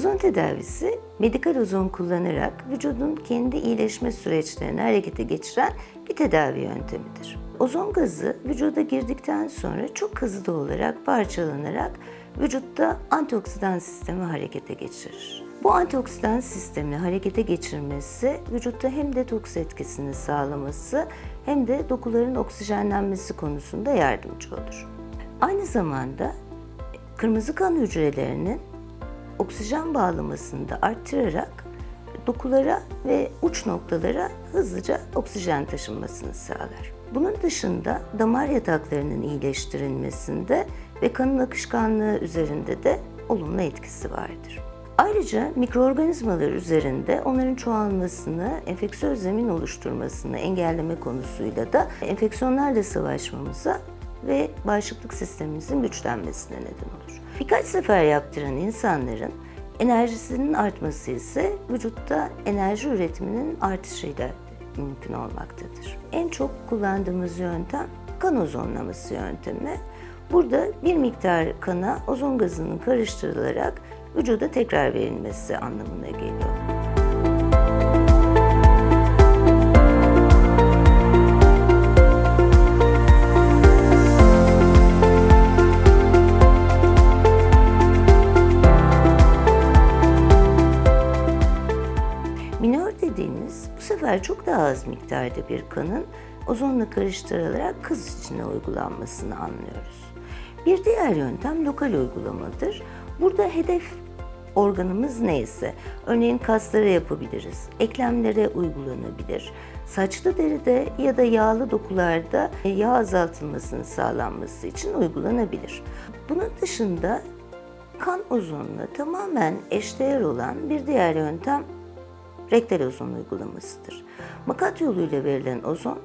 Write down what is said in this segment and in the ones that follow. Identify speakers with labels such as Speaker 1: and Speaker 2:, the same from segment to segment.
Speaker 1: Ozon tedavisi medikal ozon kullanarak vücudun kendi iyileşme süreçlerini harekete geçiren bir tedavi yöntemidir. Ozon gazı vücuda girdikten sonra çok hızlı olarak parçalanarak vücutta antioksidan sistemi harekete geçirir. Bu antioksidan sistemi harekete geçirmesi vücutta hem detoks etkisini sağlaması hem de dokuların oksijenlenmesi konusunda yardımcı olur. Aynı zamanda kırmızı kan hücrelerinin oksijen bağlamasını da arttırarak dokulara ve uç noktalara hızlıca oksijen taşınmasını sağlar. Bunun dışında damar yataklarının iyileştirilmesinde ve kanın akışkanlığı üzerinde de olumlu etkisi vardır. Ayrıca mikroorganizmalar üzerinde onların çoğalmasını, enfeksiyon zemin oluşturmasını engelleme konusuyla da enfeksiyonlarla savaşmamıza ve bağışıklık sistemimizin güçlenmesine neden olur. Birkaç sefer yaptıran insanların enerjisinin artması ise vücutta enerji üretiminin artışıyla mümkün olmaktadır. En çok kullandığımız yöntem kan ozonlaması yöntemi. Burada bir miktar kana ozon gazının karıştırılarak vücuda tekrar verilmesi anlamına geliyor. Sefer çok daha az miktarda bir kanın ozonla karıştırılarak kız içine uygulanmasını anlıyoruz. Bir diğer yöntem lokal uygulamadır. Burada hedef organımız neyse, örneğin kaslara yapabiliriz, eklemlere uygulanabilir, saçlı deride ya da yağlı dokularda yağ azaltılmasının sağlanması için uygulanabilir. Bunun dışında kan ozonla tamamen eşdeğer olan bir diğer yöntem rektal ozon uygulamasıdır. Makat yoluyla verilen ozon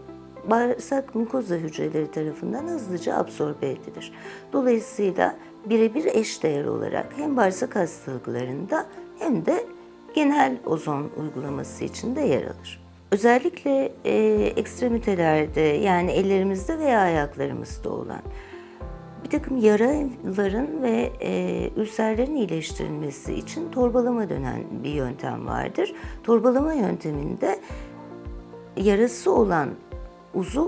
Speaker 1: bağırsak mukoza hücreleri tarafından hızlıca absorbe edilir. Dolayısıyla birebir eşdeğer olarak hem bağırsak hastalıklarında hem de genel ozon uygulaması için de yer alır. Özellikle e, ekstremitelerde yani ellerimizde veya ayaklarımızda olan bir takım yaraların ve e, ülserlerin iyileştirilmesi için torbalama dönen bir yöntem vardır. Torbalama yönteminde yarası olan uzuv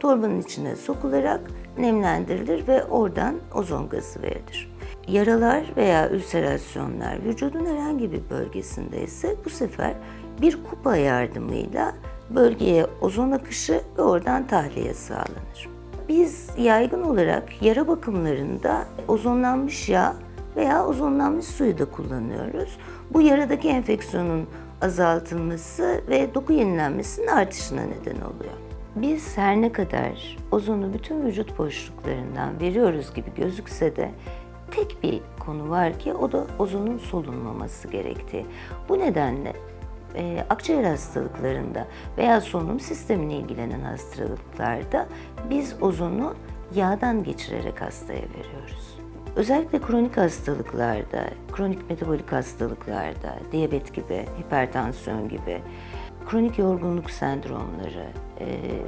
Speaker 1: torbanın içine sokularak nemlendirilir ve oradan ozon gazı verilir. Yaralar veya ülserasyonlar vücudun herhangi bir bölgesinde ise bu sefer bir kupa yardımıyla bölgeye ozon akışı ve oradan tahliye sağlanır. Biz yaygın olarak yara bakımlarında ozonlanmış yağ veya ozonlanmış suyu da kullanıyoruz. Bu yaradaki enfeksiyonun azaltılması ve doku yenilenmesinin artışına neden oluyor. Biz her ne kadar ozonu bütün vücut boşluklarından veriyoruz gibi gözükse de tek bir konu var ki o da ozonun solunmaması gerektiği. Bu nedenle e, akciğer hastalıklarında veya solunum sistemine ilgilenen hastalıklarda biz ozonu yağdan geçirerek hastaya veriyoruz. Özellikle kronik hastalıklarda, kronik metabolik hastalıklarda, diyabet gibi, hipertansiyon gibi, kronik yorgunluk sendromları e,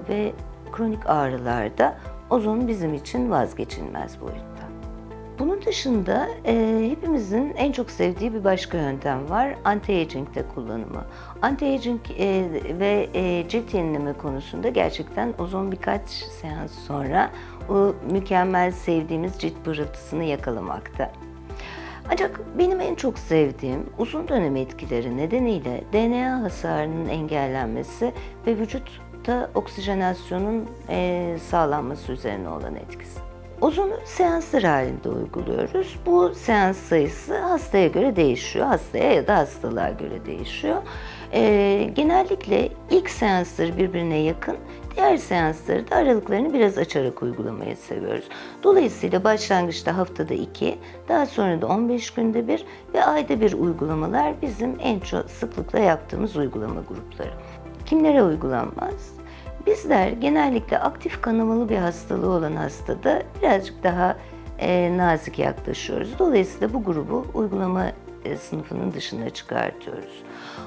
Speaker 1: ve kronik ağrılarda ozon bizim için vazgeçilmez boyutta. Dışında e, hepimizin en çok sevdiği bir başka yöntem var. Anti-aging'de kullanımı. Anti-aging e, ve e, cilt yenileme konusunda gerçekten uzun birkaç seans sonra o mükemmel sevdiğimiz cilt pırıltısını yakalamakta. Ancak benim en çok sevdiğim uzun dönem etkileri nedeniyle DNA hasarının engellenmesi ve vücutta oksijenasyonun e, sağlanması üzerine olan etkisi. Ozonu seanslar halinde uyguluyoruz. Bu seans sayısı hastaya göre değişiyor. Hastaya ya da hastalığa göre değişiyor. Ee, genellikle ilk seansları birbirine yakın, diğer seansları da aralıklarını biraz açarak uygulamayı seviyoruz. Dolayısıyla başlangıçta haftada 2, daha sonra da 15 günde bir ve ayda bir uygulamalar bizim en çok sıklıkla yaptığımız uygulama grupları. Kimlere uygulanmaz? Bizler genellikle aktif kanamalı bir hastalığı olan hastada birazcık daha e, nazik yaklaşıyoruz. Dolayısıyla bu grubu uygulama e, sınıfının dışına çıkartıyoruz.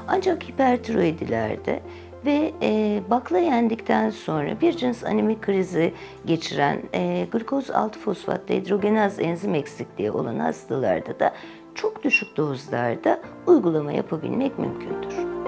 Speaker 1: Ancak hipertiroidilerde ve e, bakla yendikten sonra bir cins anemik krizi geçiren e, glikoz 6 fosfat dehidrogenaz enzim eksikliği olan hastalarda da çok düşük dozlarda uygulama yapabilmek mümkündür.